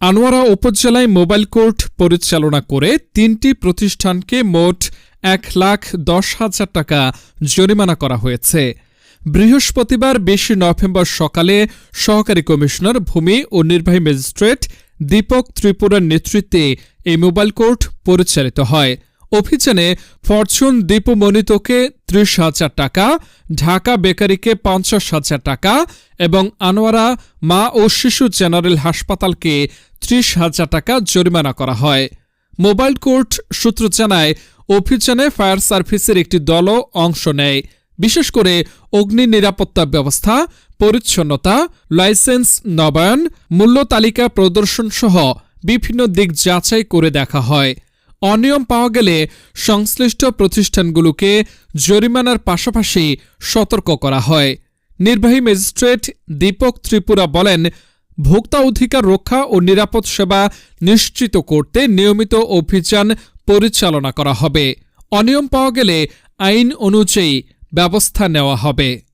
আনোয়ারা উপজেলায় mobile court পরিচালনা করে তিনটি প্রতিষ্ঠানকে মোট এক লাখ দশ হাজার টাকা জরিমানা করা হয়েছে। বৃহস্পতিবার বিশে নভেম্বর সকালে সহকারী কমিশনার ভূমি ও নির্বাহী ম্যাজিস্ট্রেট দীপক ত্রিপুরার নেতৃত্বে এই মোবাইল কোর্ট পরিচালিত হয়। অভিযানে ফরচুন দীপমণিতকে ত্রিশ হাজার টাকা, ঢাকা বেকারিকে পঞ্চাশ হাজার টাকা এবং আনোয়ারা মা ও শিশু জেনারেল হাসপাতালকে ত্রিশ হাজার টাকা জরিমানা করা হয়। মোবাইল কোর্ট সূত্র জানায়, অভিযানে ফায়ার সার্ভিসের একটি দলও অংশ নেয়। বিশেষ করে অগ্নি নিরাপত্তা ব্যবস্থা, পরিচ্ছন্নতা, লাইসেন্স, নবায়ন, মূল্য তালিকা প্রদর্শন সহ বিভিন্ন দিক যাচাই করে দেখা হয়। অনিয়ম পাওয়া গেলে সংশ্লিষ্ট প্রতিষ্ঠানগুলোকে জরিমানার পাশাপাশি সতর্ক করা হয়। নির্বাহী ম্যাজিস্ট্রেট দীপক ত্রিপুরা বলেন ভোক্তা অধিকার রক্ষা ও নিরাপদ সেবা নিশ্চিত করতে নিয়মিত অভিযান পরিচালনা করা হবে। অনিয়ম পাওয়া গেলে আইন অনুযায়ী ব্যবস্থা নেওয়া হবে।